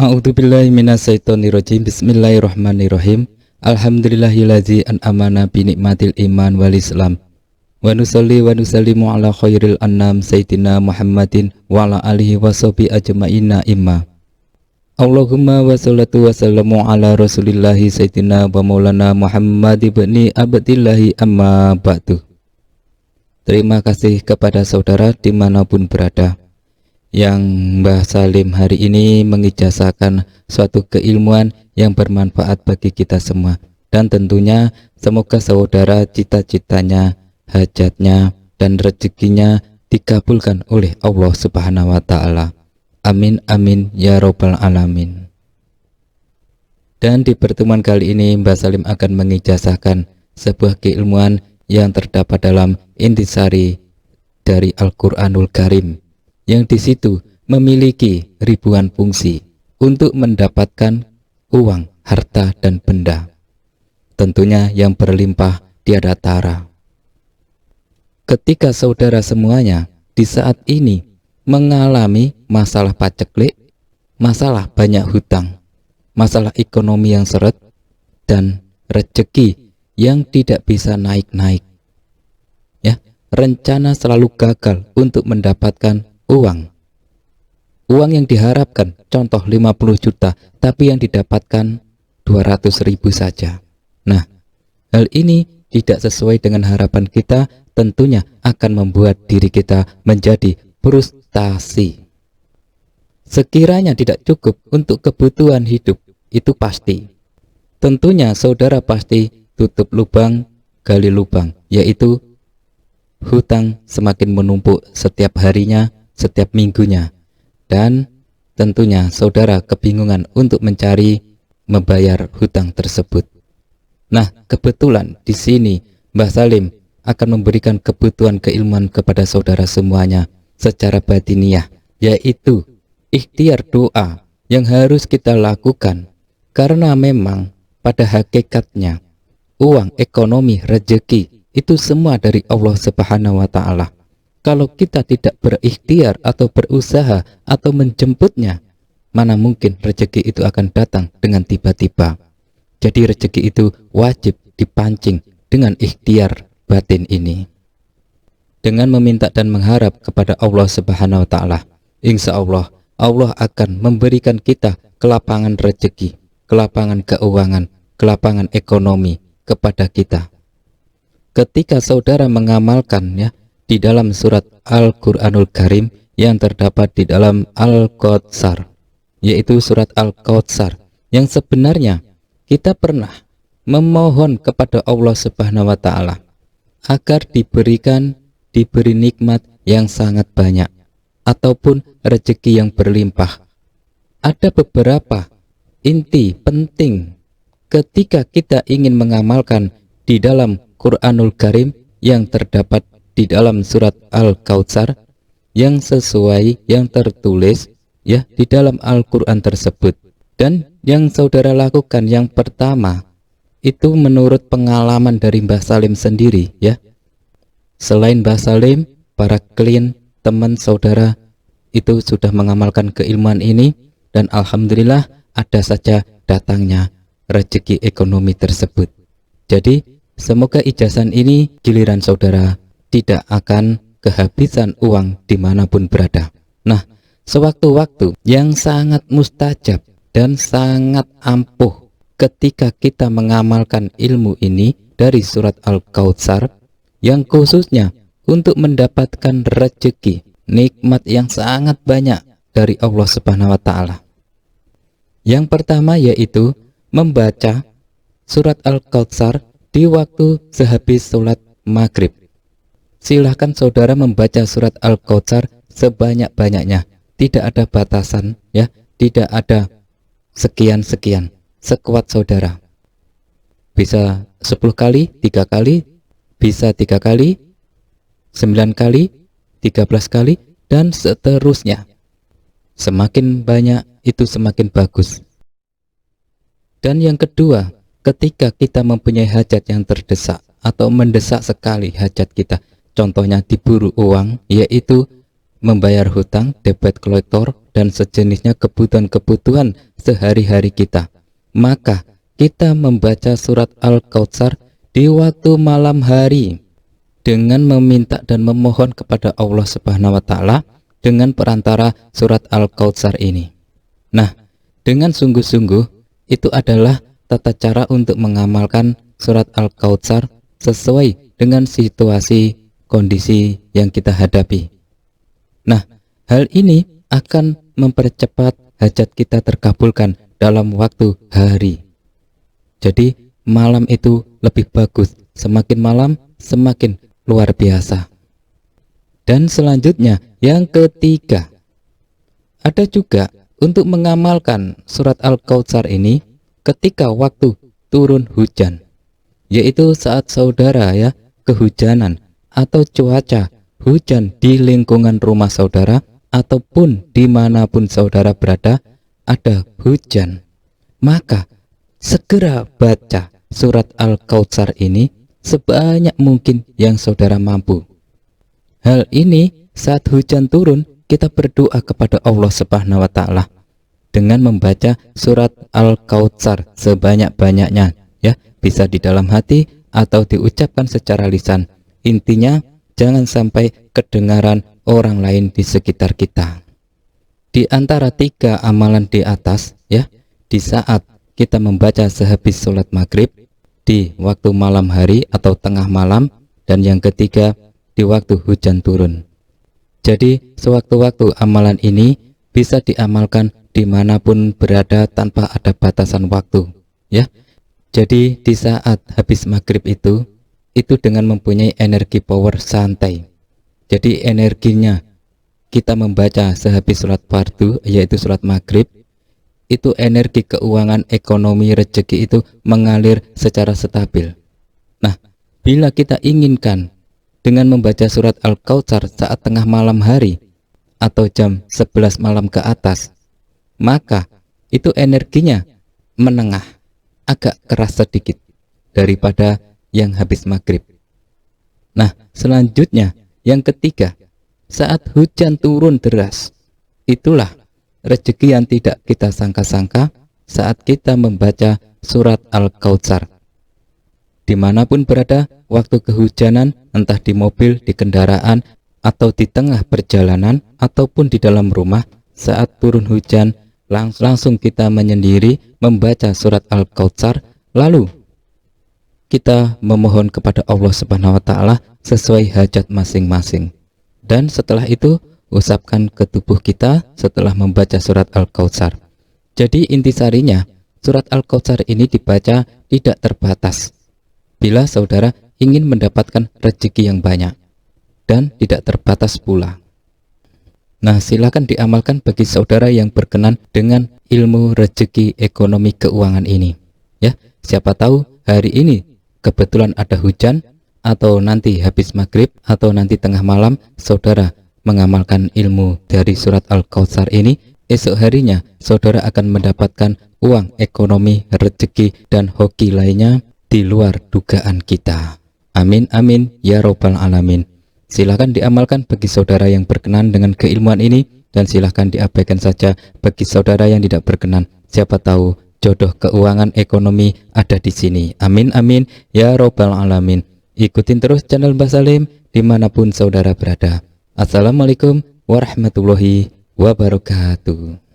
A'udzubillahi minasyaitonirrajim. Bismillahirrahmanirrahim. Alhamdulillahilladzi an'amana bi nikmatil iman wal islam. Wa nusalli wa nusallimu ala khairil annam sayyidina Muhammadin wa ala alihi wa sahbi ajma'ina imma. Allahumma wa salatu wa sallamu ala rasulillahi sayyidina wa maulana Muhammad ibni abdillahi amma ba'du. Terima kasih kepada saudara di mana pun berada yang Mbah Salim hari ini mengijazahkan suatu keilmuan yang bermanfaat bagi kita semua dan tentunya semoga saudara cita-citanya, hajatnya dan rezekinya dikabulkan oleh Allah Subhanahu wa taala. Amin amin ya robbal alamin. Dan di pertemuan kali ini Mbah Salim akan mengijazahkan sebuah keilmuan yang terdapat dalam intisari dari Al-Qur'anul Karim yang di situ memiliki ribuan fungsi untuk mendapatkan uang, harta, dan benda. Tentunya yang berlimpah tiada tara. Ketika saudara semuanya di saat ini mengalami masalah paceklik, masalah banyak hutang, masalah ekonomi yang seret, dan rezeki yang tidak bisa naik-naik. Ya, rencana selalu gagal untuk mendapatkan uang. Uang yang diharapkan contoh 50 juta, tapi yang didapatkan 200 ribu saja. Nah, hal ini tidak sesuai dengan harapan kita, tentunya akan membuat diri kita menjadi frustasi. Sekiranya tidak cukup untuk kebutuhan hidup, itu pasti. Tentunya saudara pasti tutup lubang, gali lubang, yaitu hutang semakin menumpuk setiap harinya, setiap minggunya dan tentunya saudara kebingungan untuk mencari membayar hutang tersebut. Nah, kebetulan di sini Mbah Salim akan memberikan kebutuhan keilmuan kepada saudara semuanya secara batiniah, yaitu ikhtiar doa yang harus kita lakukan karena memang pada hakikatnya uang, ekonomi, rezeki itu semua dari Allah Subhanahu wa taala. Kalau kita tidak berikhtiar atau berusaha atau menjemputnya, mana mungkin rezeki itu akan datang dengan tiba-tiba. Jadi rezeki itu wajib dipancing dengan ikhtiar batin ini. Dengan meminta dan mengharap kepada Allah Subhanahu wa taala, insya Allah Allah akan memberikan kita kelapangan rezeki, kelapangan keuangan, kelapangan ekonomi kepada kita. Ketika saudara mengamalkan ya di dalam surat Al-Quranul Karim yang terdapat di dalam Al-Qawtsar yaitu surat Al-Qawtsar yang sebenarnya kita pernah memohon kepada Allah Subhanahu wa taala agar diberikan diberi nikmat yang sangat banyak ataupun rezeki yang berlimpah. Ada beberapa inti penting ketika kita ingin mengamalkan di dalam Quranul Karim yang terdapat di dalam surat Al-Kautsar yang sesuai yang tertulis ya di dalam Al-Qur'an tersebut. Dan yang saudara lakukan yang pertama itu menurut pengalaman dari Mbah Salim sendiri ya. Selain Mbah Salim, para klien, teman saudara itu sudah mengamalkan keilmuan ini dan alhamdulillah ada saja datangnya rezeki ekonomi tersebut. Jadi, semoga ijazah ini giliran saudara tidak akan kehabisan uang di mana pun berada. Nah, sewaktu-waktu yang sangat mustajab dan sangat ampuh ketika kita mengamalkan ilmu ini dari surat Al-Kautsar yang khususnya untuk mendapatkan rezeki, nikmat yang sangat banyak dari Allah Subhanahu wa taala. Yang pertama yaitu membaca surat Al-Kautsar di waktu sehabis sholat maghrib silahkan saudara membaca surat Al-Kautsar sebanyak-banyaknya. Tidak ada batasan, ya, tidak ada sekian-sekian, sekuat saudara. Bisa 10 kali, tiga kali, bisa tiga kali, sembilan kali, tiga belas kali, dan seterusnya. Semakin banyak itu semakin bagus. Dan yang kedua, ketika kita mempunyai hajat yang terdesak atau mendesak sekali hajat kita, contohnya diburu uang, yaitu membayar hutang, debit kolektor, dan sejenisnya kebutuhan-kebutuhan sehari-hari kita. Maka kita membaca surat Al-Kautsar di waktu malam hari dengan meminta dan memohon kepada Allah Subhanahu wa taala dengan perantara surat Al-Kautsar ini. Nah, dengan sungguh-sungguh itu adalah tata cara untuk mengamalkan surat Al-Kautsar sesuai dengan situasi kondisi yang kita hadapi. Nah, hal ini akan mempercepat hajat kita terkabulkan dalam waktu hari. Jadi, malam itu lebih bagus. Semakin malam, semakin luar biasa. Dan selanjutnya, yang ketiga, ada juga untuk mengamalkan surat Al-Kautsar ini ketika waktu turun hujan, yaitu saat saudara ya kehujanan atau cuaca hujan di lingkungan rumah saudara ataupun di mana pun saudara berada ada hujan, maka segera baca surat Al-Kautsar ini sebanyak mungkin yang saudara mampu. Hal ini saat hujan turun kita berdoa kepada Allah Subhanahu wa taala dengan membaca surat Al-Kautsar sebanyak-banyaknya ya, bisa di dalam hati atau diucapkan secara lisan. Intinya jangan sampai kedengaran orang lain di sekitar kita. Di antara tiga amalan di atas, ya, di saat kita membaca sehabis sholat maghrib, di waktu malam hari atau tengah malam, dan yang ketiga di waktu hujan turun. Jadi, sewaktu-waktu amalan ini bisa diamalkan di mana pun berada tanpa ada batasan waktu, ya. Jadi, di saat habis maghrib itu, itu dengan mempunyai energi power santai. Jadi, energinya kita membaca sehabis sholat fardu yaitu sholat maghrib itu energi keuangan ekonomi rezeki itu mengalir secara stabil nah bila kita inginkan dengan membaca surat Al-Kautsar saat tengah malam hari atau jam 11 malam ke atas maka itu energinya menengah agak keras sedikit daripada yang habis maghrib nah selanjutnya yang ketiga saat hujan turun deras. Itulah rezeki yang tidak kita sangka-sangka saat kita membaca surat Al-Kautsar. Di mana pun berada, waktu kehujanan, entah di mobil, di kendaraan, atau di tengah perjalanan, ataupun di dalam rumah, saat turun hujan, lang langsung kita menyendiri membaca surat Al-Kautsar, lalu kita memohon kepada Allah Subhanahu wa taala sesuai hajat masing-masing. Dan setelah itu, usapkan ke tubuh kita setelah membaca surat Al-Kautsar. Jadi intisarinya, surat Al-Kautsar ini dibaca tidak terbatas. Bila saudara ingin mendapatkan rezeki yang banyak dan tidak terbatas pula. Nah, silakan diamalkan bagi saudara yang berkenan dengan ilmu rezeki ekonomi keuangan ini. Ya, siapa tahu hari ini kebetulan ada hujan atau nanti habis maghrib atau nanti tengah malam saudara mengamalkan ilmu dari surat Al-Kautsar ini esok harinya saudara akan mendapatkan uang ekonomi rezeki dan hoki lainnya di luar dugaan kita. Amin amin ya robbal alamin. Silahkan diamalkan bagi saudara yang berkenan dengan keilmuan ini dan silahkan diabaikan saja bagi saudara yang tidak berkenan. Siapa tahu jodoh keuangan ekonomi ada di sini amin amin ya robbal alamin Ikutin terus channel Mbah Salim di mana pun saudara berada. Assalamualaikum warahmatullahi wabarakatuh.